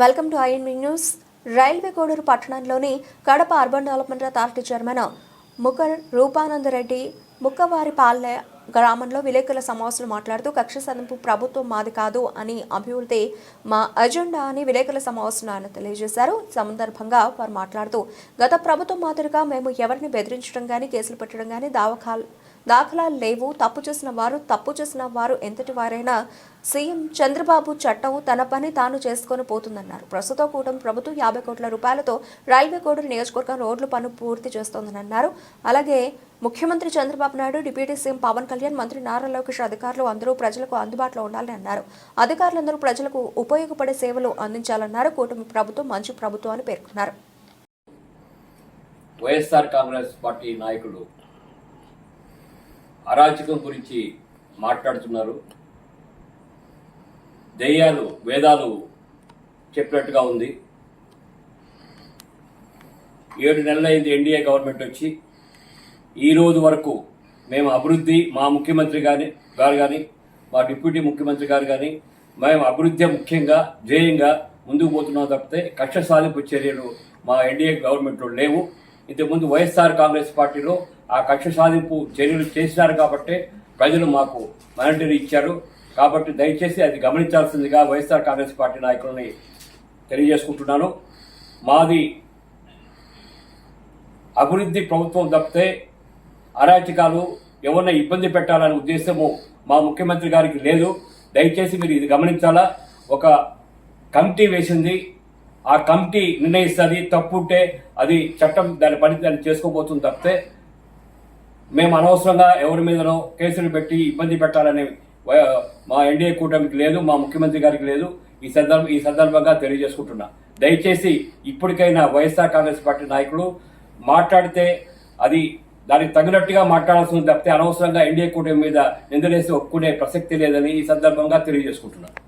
Welcome to INB news. Railway Koduru పట్టణంలోని Kadapa urban development authority chairman ముఖర్ Roopananda Reddy Mukkavaripale గ్రామంలో విలేకరుల సమావేశంలో మాట్లాడుతూ కక్ష సాధింపు ప్రభుత్వం మాది కాదు అని అభివృద్ధి మా అజెండా అని విలేకరుల సమావేశంలో ఆయన తెలియజేశారు. సందర్భంగా వారు మాట్లాడుతూ గత ప్రభుత్వం మాదిరిగా మేము ఎవరిని బెదిరించడం కానీ కేసులు పెట్టడం కానీ దావకాలు దాఖలాలు లేవు. తప్పు చేసిన వారు తప్పు చేసిన వారు. ఎంతటి వారైనా సీఎం చంద్రబాబు చట్టం తన పని తాను చేసుకొని పోతుందన్నారు. ప్రస్తుత కూటమి ప్రభుత్వం యాభై కోట్ల రూపాయలతో రైల్వే కోడూరు నియోజకవర్గం రోడ్ల పనులు పూర్తి చేస్తోందని అన్నారు అలాగే ముఖ్యమంత్రి చంద్రబాబు నాయుడు డిప్యూటీ సీఎం పవన్ కళ్యాణ్ మంత్రి నారా లోకేష్ అధికారులు అందరూ ప్రజలకు అందుబాటులో ఉండాలని అన్నారు. అధికారులందరూ ప్రజలకు ఉపయోగపడే సేవలు అందించాలన్నారు. కూటమి ప్రభుత్వం మంచి ప్రభుత్వం అని పేర్కొన్నారు. వైఎస్ఆర్ కాంగ్రెస్ పార్టీ నాయకులు అరాచకం గురించి మాట్లాడుతున్నారు. దెయ్యాలు వేదాలు చెప్పినట్టుగా ఉంది. ఏడు నెలలైంది ఎన్డీఏ గవర్నమెంట్ వచ్చి ఈ రోజు వరకు మేము అభివృద్ధి మా ముఖ్యమంత్రి గారి గారు కానీ మా డిప్యూటీ ముఖ్యమంత్రి గారు కానీ మేము అభివృద్ధి ముఖ్యంగా ధ్యేయంగా ముందుకు పోతున్నాం తప్పితే కక్ష సాధింపు చర్యలు మా ఎన్డీఏ గవర్నమెంట్లో లేవు. ఇంతకుముందు వైఎస్ఆర్ కాంగ్రెస్ పార్టీలో ఆ కక్ష సాధింపు చర్యలు చేసినారు కాబట్టి ప్రజలు మాకు మానిటరీ ఇచ్చారు. కాబట్టి దయచేసి అది గమనించాల్సిందిగా వైఎస్ఆర్ కాంగ్రెస్ పార్టీ నాయకులని తెలియజేసుకుంటున్నాను. మాది అభివృద్ధి ప్రభుత్వం తప్పితే అరాచకాలు ఎవరిని ఇబ్బంది పెట్టాలనే ఉద్దేశము మా ముఖ్యమంత్రి గారికి లేదు. దయచేసి మీరు ఇది గమనించాలా? ఒక కమిటీ వేసింది. ఆ కమిటీ నిర్ణయిస్తుంది. తప్పు ఉంటే అది చట్టం దాని పని దాన్ని చేసుకోబోతుంది తప్పితే మేము అనవసరంగా ఎవరి మీదనో కేసులు పెట్టి ఇబ్బంది పెట్టాలనే మా ఎన్డీఏ కూటమికి లేదు మా ముఖ్యమంత్రి గారికి లేదు. ఈ సందర్భం ఈ సందర్భంగా తెలియజేసుకుంటున్నా. దయచేసి ఇప్పటికైనా వైఎస్ఆర్ కాంగ్రెస్ పార్టీ నాయకులు మాట్లాడితే అది దానికి తగినట్టుగా మాట్లాడాల్సింది తప్పితే అనవసరంగా ఎన్డీఏ కూటమి మీద నిందలేసి ఒప్పుకునే ప్రసక్తి లేదని ఈ సందర్భంగా తెలియజేసుకుంటున్నాను.